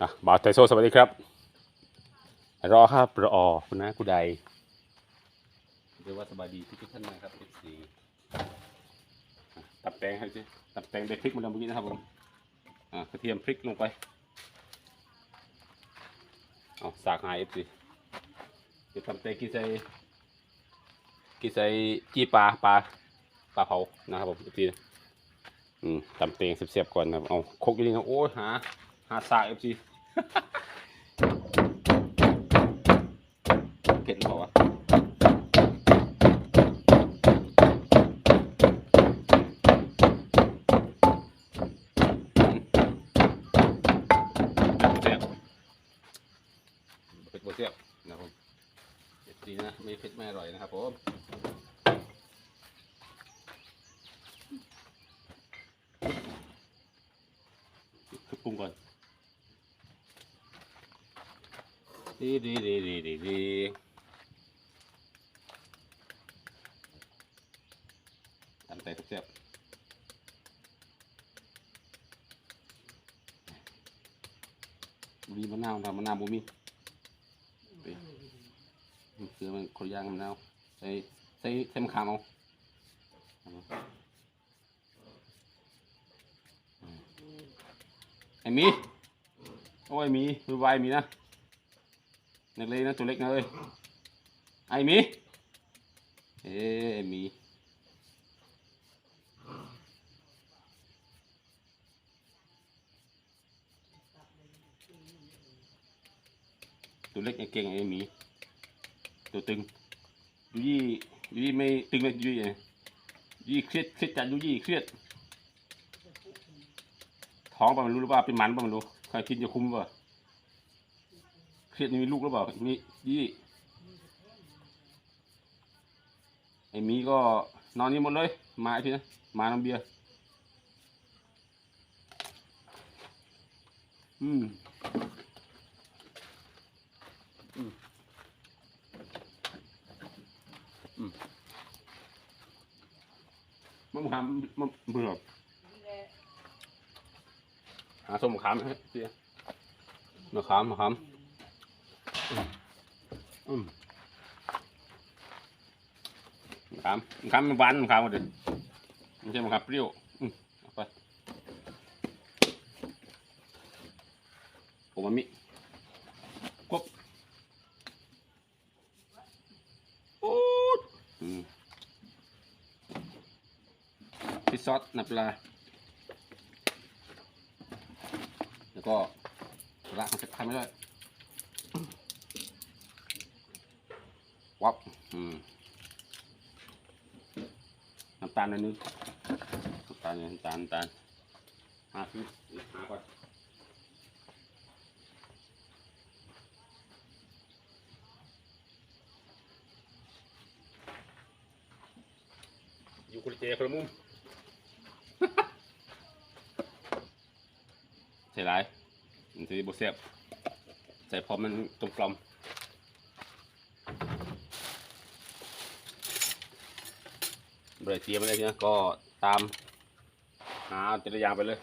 อะบาวไทโซสวัสดีครับ รอครับรอคุณนะคุณใดเรียกว่าสบายดีทุกท่านนะครับเอฟซีตับแตงให้สิตับแตงได้พริกมาแล้วเมื่อกี้นะครับผมอ่ากระเทียมพริกลงไปเอาสากหายเอฟซีเดี๋ยวตับแตงกี่ใส่กี่ใส่จีปลาปลาปลาเผานะครับผมเอฟซีอืมตำเตงเสียบๆก่อนนะครับเอาคกอยู่นี่นะโอ้ยหา หาสากเอฟซีเผ็ดหรือเปล่าวะเผ็ดโบเซียบนะครับผมเผ็ดดีนะ ไม่เผ็ดไม่อร่อยนะครับผมคือปรุงก่อน ดีดีดีดีดีดีทำใจทุกเสียบบุรีมะนาวทำมะนาวบุมีไปเสือมันคนย่างมะนาวใส่ใส่ใส่มะขามเอาไอ้มี โอ้ยมีมือไวมีนะ เลงนะตัวเล็กนะเอ้ยไอ้มีเอ้ไอ้มีตัวเล็กยังเก่งไอ้มีตัวตึงยูยี่ยูยี่ไม่ตึงเลยยูยี่ยูยี่เครียดเครียดจัดยูยี่เครียดท้องป่ะมันรู้หรือเปล่าเป็นหมันป่ะมันรู้ใครคิดจะคุมป่ะ เครียดนี่มีลูกหรือเปล่ามียี่ไอ้มีก็นอนนี่หมดเลยมาไอ้พี่นะมาน้ำเบียร์อืมอืมอืมมะขามมะเบื่อหาส้มมะขามให้พี่มะขามมะขามอืมมะ ขามขามมันหวานขามหมดเลยไม่ใช่มะขามเปรี้ยวอืมไปโอมามิกบโอ้ดพิซซอสน้ำปลา แล้วก็ละมันจะทำไม่ได้ วับน้ำตาลน่อยนึงน้ำตาลน้ำตาลน้ำตาลหาซื้อหาก่อนอยู่คนละเจคนละมุมใส่ไรมันจะบเสียบใส่พร้อมมันกลมกลม เบรเตรียมไปเลยเนี่ยก็ตามหาจักรยานไปเลย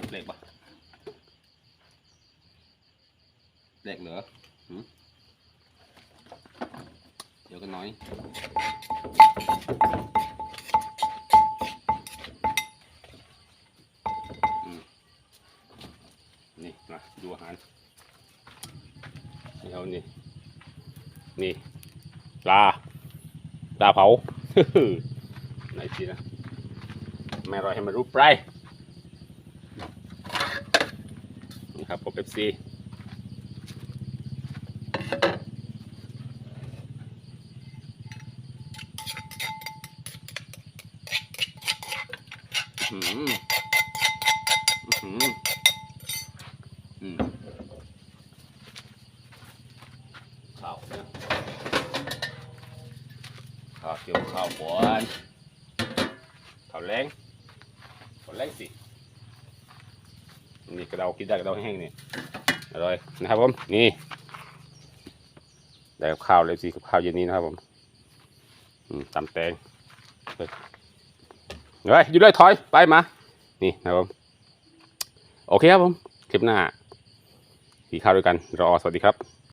ถ่ายรูปเล็กปะเล็กเหรอหืมเดี๋ยวกันน้อยนี่มาดูอาหารเอานี่ นี่ปลาปลาเผาไหนสินะไม่อร่อยให้มันรู้ไป ครับผมเอซีอืข้าวข้าวเกี่ยวข้าวหวานข้าวแรงข้าวแรงสิ นี่กระเดากินได้กระเดาแห้งนี่อร่อยนะครับผมนี่ได้ข้าวเลยสิกับข้าวเย็นนี้นะครับผมตำแตงเฮ้ยเฮ้ยอยู่ด้วยถอยไปมา นี่นะครับผมโอเคครับผม คลิปหน้ากินข้าวด้วยกันรอสวัสดีครับ